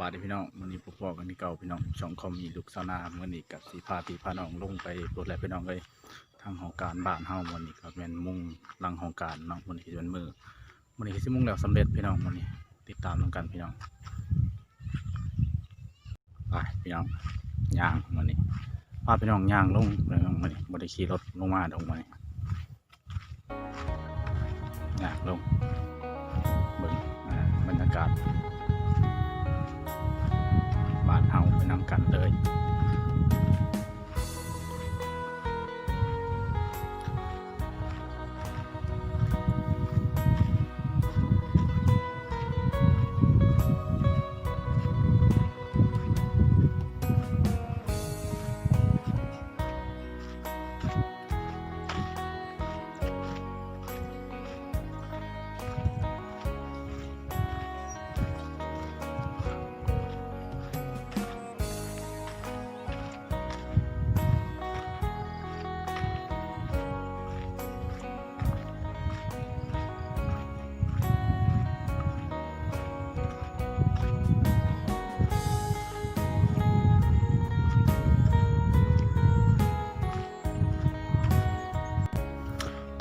บายดีพี่น้องวันนี้พวกพ่อกันที่เก่าพี่น้องช่องคอมมีลูกสาวนาวันนี้กับสีพาพี่พาน้องลงไปรถแลพี่น้องเลยทางหอการบ้านเฮาวันนี้ก็เป็นมุ่งลังหอการเนาะวันนี้เป็นมือวันนี้คือสิมุ่งแล้วสำเร็จพี่น้องวันนี้ ติดตามลงกันพี่น้องไปพี่น้องย่างวันนี้พาพี่น้องย่างลงพี่น้องวันนี้บริขี่รถลงมาดงวันนี้ย่างลงำกันเลย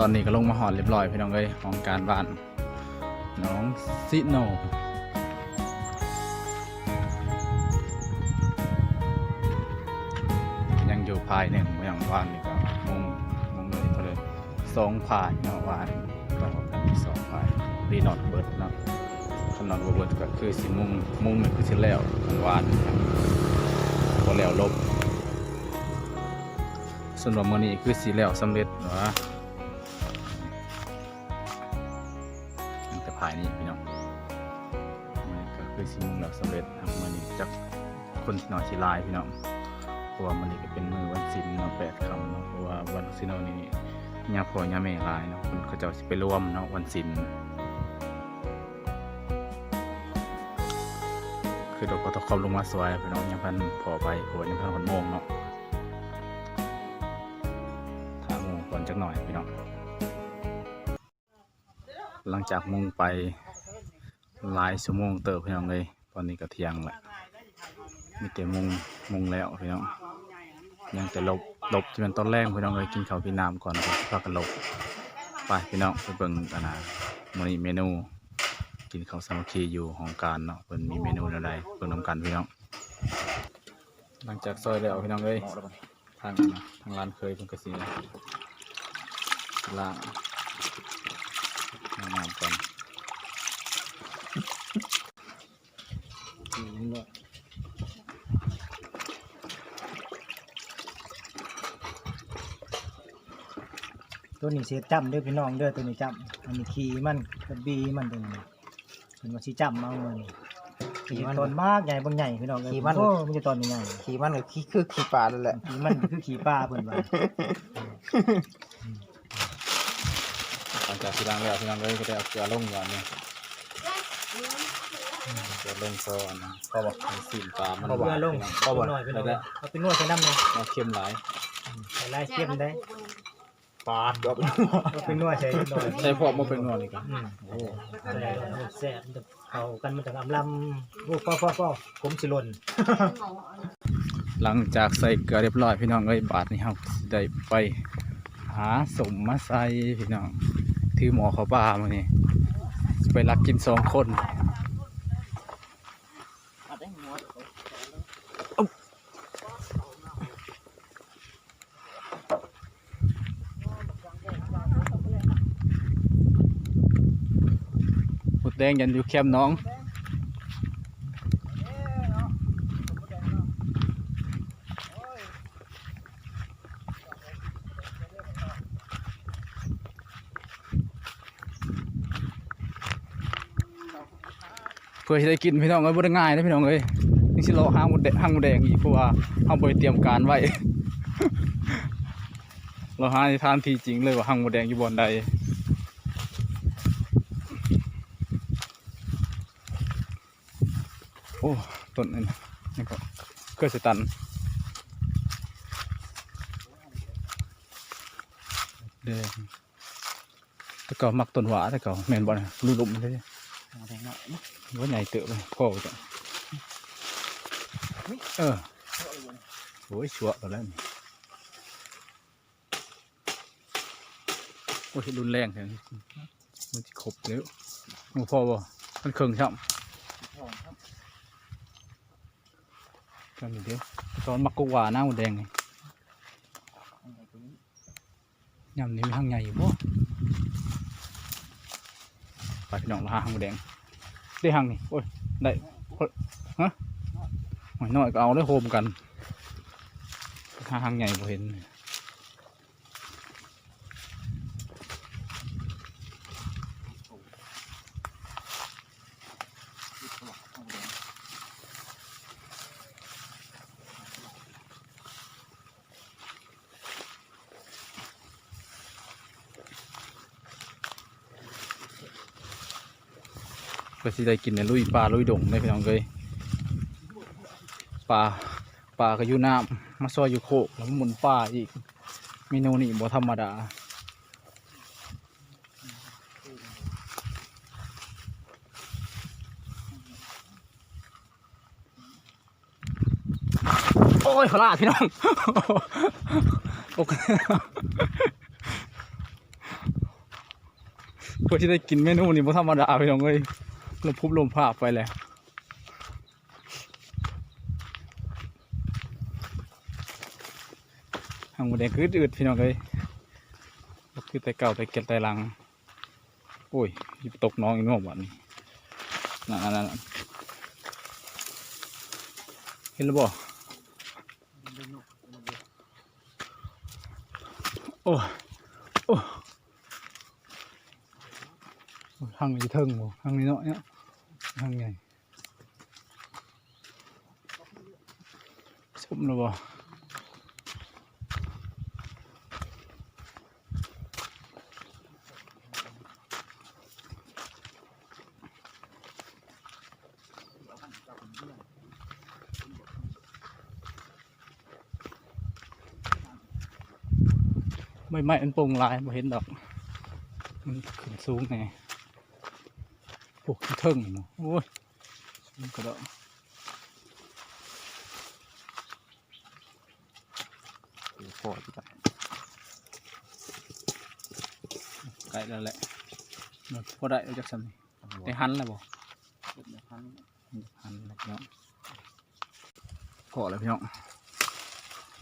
อนนี้ก็ลงมาหอนเรียบร้อยพี่น้องเลยของการบ้านน้องซิโนยังอยู่ภายหนึ่งอย่างวานนี่ก็มุงมุงเลยก็เลยสองภายเนาะวานก็กันมีสองภายรีนอตเบิร์ดเนาะขนอตเบิร์ดก็คือสิมุงมุงหนึ่งคือสิแล้วกันวานพอแล้วลบส่วนว่ามื้อนี้คือสีแล้วสำเร็จเนาะ คือสิมุ่งแล้วสำเร็จครับมือนี้จักคนสิน้อยสิลายพี่น้องเพราะว่ามื้อนี้ก็เป็นมือวันศีลป์เนาะแปดคำเนาะเพราะว่าวันศีลเนาะนี่ย่าพ่อย่าแม่ลายเนาะเพิ่นเขาจ้าสิไปร่วมเนาะวันศีลป์คือดอกกตะคอมลงมาสวยพี่น้องยังพันพอไปเพราะว่ายังพันหนโมงเนาะทางมุงก่อนจักหน่อยพี่น้องหลังจากมุงไป หลายชั่วโมงเติบพี่น้องเลย ตอนนี้ก็เที่ยงแหละมีแต่มุงมุงแล้วพี่น้องยังแต่ลบลบจะเป็นตอนแรกพี่น้องเลยกินข้าวกินน้ำก่อนก็พากันลบไปพี่น้องไปเบิ่งกันนะมื้อนี้เมนู กินข้าวสามัคคีอยู่ของการเนาะเพิ่นมีเมนูอะไรเพิ่นนำกันพี่น้องหลังจากซอยแล้วพี่น้องเอ้ยทางทางร้านเคยเพิ่นก็สิล่างน้ำก่อน ตัวนี้เสียจำเด้อพี่น้องเด้อตัวนี้จำอันนี้ขี่มันกับบีมันตัวนี้เป็นว่าสิจำเอาเงินขี่มันตอนมากใหญ่บางใหญ่พี่น้องเอ้ยขี่มัน โอ้มันจะตอนใหญ่ขี่มันหรือขี่คือขี่ปลานั่นแหละขี่มันคือขี่ปลาเพิ่นว่าหลังจากที่ล้างแล้วพี่น้องเอ้ยก็ได้เอาเกลือลงก่อนนี่เกลือลงซอนนะพอบอกสีปลามันเอาเบื่อลงพอบอกหน่อยพี่น้แล้องวก็เอาไปนวดใส่น้ำเลยมาเค็มหลายใส่ลายเข้มได้ ปลาดอกเอาไปนวดใส่หน่อยใช้พวกมาเป็นนวดอีกอะอืมโอ้ใส่แซ่บมันจะเข้ากันมันจะอำลำโอ้ฟ้อฟ้อฟ้อผมสิหล่นหลังจากใส่เกลือเรียบร้อยพี่น้องเอ้ยบาทนี้เฮาสิได้ไปหาสมมาใส่พี่น้อง ถือหมอเขาป่ามานี่สิไปรักกินสองคน ดแดงยันอยู่แคมน้อง เพื่อจะได้กินพี่น้องเอ้ยบ่ได้ง่ายนะพี่น้องเอ้ยนี่สิเราห้างหมดแดงห้างหมดแดงอีกเพราะว่าเฮาบ่ได้เตรียมการไว้ เราหาในทานทีจริงเลยว่าห้างหมดแดงอยู่บอนใด โอ้ ต้นนี่นะนี่ก็เกิดสตันแดงแต่ก็มักต้นหวาแต่ก็แม่นบ่นะรูลุมเลยว่าใหญ่เตอะเลยพ่อจ้ะเออโอ้ยชัวร์กันแล้วนี่โอ้ยรุนแรงแท้นี่มันจะครบแล้วหมูพ่อบ่มันเคืองช่ำ ก็มีเดียวตอนมักกะหวาหน้าหมูแดงนี่ยำนี้มีทางใหญ่อยู่บ่ไปพี่น้องมาหาหางหมูแดงได้หางนี่โอ้ยได้ฮะหน่อยหน่อย ก็เอได้กันเห็นก็สิได้กินในลุยปลาลุยดงได้พี่น้องเลยปลาปลาก็อยู่น้ำมาซอยอยู่โคกแล้วหมุนปลาอีกเมนูนี้บ่ธรรมดาโอ้ยขลาดพี่น้องโอเคเพื่อที่ได้กินเมนูนี้บ่ธรรมดาพี่น้องเอ้ย ลมพุบลมพาไปแล้วหางหมูแดงคืออืดพี่น้องเอ้ยคือแต่เก่าแต่เก็ดแต่ลัง โอ้ยตกน้องอีกเน้องวันนี้นั่นนั่นนั่นเห็นแล้วบ่โอ้โอ้ยทางนี้เทิงบ่ทางนี้เนาะเนี่ย ทางใหญ่สมแล้วบ่ไม่ไม่อัน โปร่งลายบ่เห็นดอกมันขึ้นสูงไงโอ้ยเทิงเนาะโอ้ยมันก็ได้พอที่จะใกล้แล้วแหละมันพอได้แล้วจักสำนี่ได้หันแล้วบ่หันแล้วพี่น้องเกาะแล้วพี่น้อง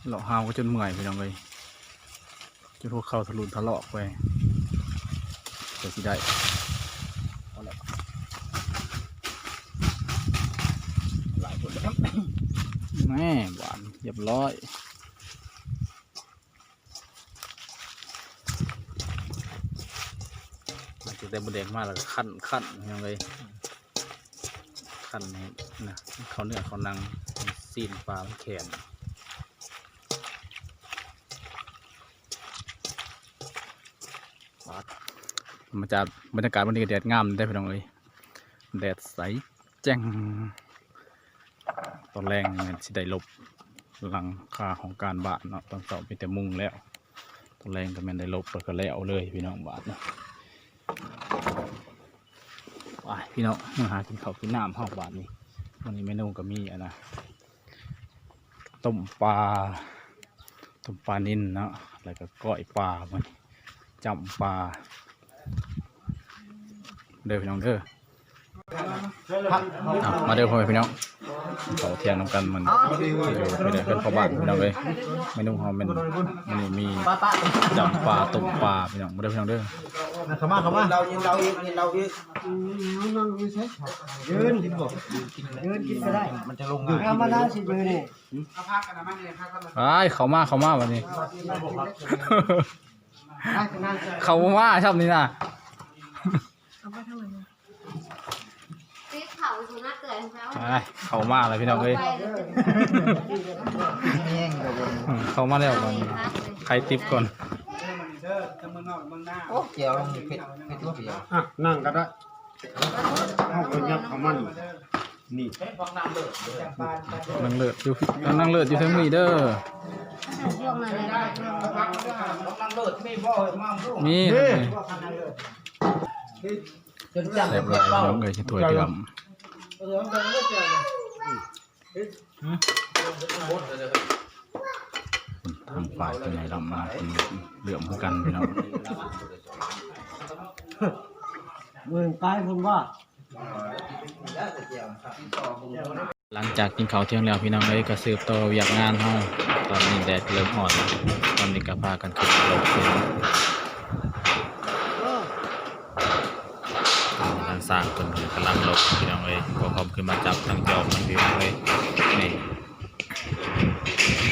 เลาะหาวก็จนเมื่อยพี่น้องเลยจนพวกเขาทะลุทะเลาะไปเดี๋ยวสิได้เอาละหลายคนแล้ว แม่หวานเรียบร้อยมันจะได้บดแดงมากแล้วก็ขั้นขั้นยังไงขั้นให้นะเขาเนื้อเขานังซีนปลามันแข็งมันจะบรรยากาศวันนี้ก็แดดงามได้พี่น้องเลยแดดใสแจ้ง ตอนแรงมันสิได้หลบหลังคาของการบาดเนาะตอนสอบมีแต่มุงแล้ว ตอนแรงก็แมันได้หลบแล้วก็แล้วเลยพี่น้องบาดเนาะไปพี่น้องมาหากินข้าวกินน้ำห้าบาทนี้วันนี้เมนูก็มีอะนะต้มปลาต้มปลานิ่นเนาะแล้วก็ก้อยปลามันจำปลาเด้อพี่น้องเด้ออะมาเด้อพ่อแม่พี่น้อง เขาเทียนนำกันมันที่อยู่ไม่ได้เป็นข้าวบ้านพี่น้องเลยเมนูของเราเป็นมันนี่มีจำปลาต้มปลาพี่น้องมาเด้อพี่น้องเด้อเข้ามาเข้ามาเรายิงเราอีกยิงเราอีกยืนกินบ่ยืนกินก็ได้ มันจะลงง่ายเอามาได้สิยืนนี่ไอ้ายเขามาเขามาวันนี้ เขามาชอบนี่นะตีเขาสุนัขเกิดแล้วไอ้ายเขามาเลยพี่น้องเอ้ยไปเลยแห้งเดี๋ยวบนอืมเขามาแล้ววันนี้ใครติปก่อนโอ้เจียวลงเผ็ดเผ็ดตัวเดียวอะนั่งก็ได้เอาไปยับเขามันนี่นั่งเลือดอยู่นั่งเลือดอยู่ทั้งมีเด้อช่วงนั้นเลยนะนั่งเลิศไม่บ่อยมากลูกมีจนจังเรียบร้อยพี่น้องเอ้ยที่ถ้วยเตรียม ทางฝ่ายเป็นไงลำมาเป็นเหลื่อมคือกันพี่น้องเบิ่งตายพุ่นว่าหลังจากกินข้าวเที่ยงแล้วพี่น้องเลยก็สืบต่ออยากงานเฮาตอนนี้แดดเริ่มอ่อนตอนนี้ก็พากันขึ้นรถพี่น้องทาง สร้างคนกำลังลบพี่น้องเลยพอพร้อมขึ้นมาจับทางจอบทางพี่น้องเลยนี่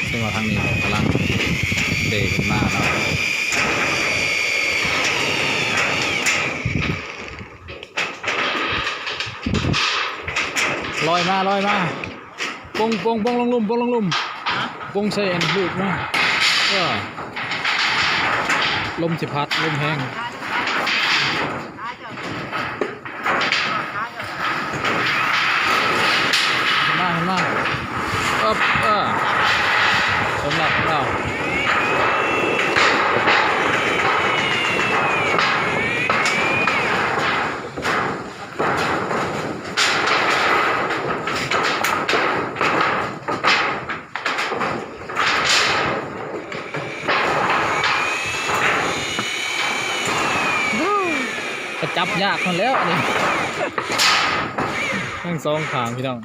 ซึ่งว่าทางนี้กำลังเดขึ้นมาเนาะลอยมาลอยมาปงปงปงลงลุ่มปงลงลุ่มปงใส่อันลูกมาลมสิพัดลมแห้ง เห็น มาเห็นมาเอบเออสำหรับเราจับยากคนแล้วอันนี้ทั้งสองขางพี่น้อง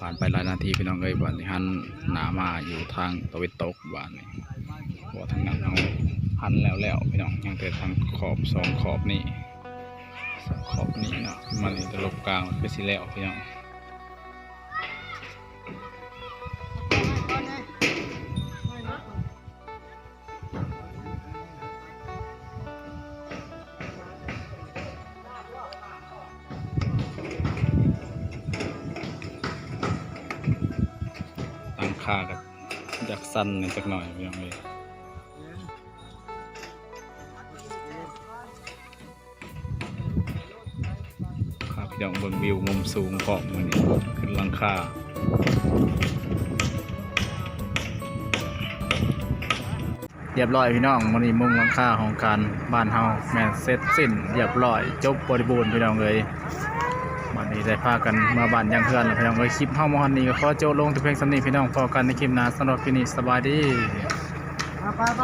ผ่านไป หลายนาทีพี่น้องเอ้ยบ้านนี้หันหนามาอยู่ทางตะวันตกบ้านนี้บ่ทางนั้นเอาหันแล้วแล้วพี่น้องยังแต่ทางขอบสองขอบนี่สองขอบนี้เนาะมันนี่ตลบกลางก็สิแล้วพี่น้องากับอยากสั้นในจักหน่อยพี่น้องเอ้ยครับพี่น้องเบิ่งวิวมุมสูงเกาะมือนี้ขึ้นหลังคาเรียบร้อยพี่น้องมันนี้มุมหลังคาของการบ้านเฮาแม่นเสร็จสิ้นเรียบร้อยจบบริบูรณ์พี่น้องเลย นี่ได้พากันมาบ้านยังเพื่อนแล้วพี่น้องเลยคลิปเฮามาฮันนี่ก็ขอโจลงแต่เพียงสำนีพี่น้องพอกันในคลิปหน้าสำหรับคลิปนี้สบายดีไปไป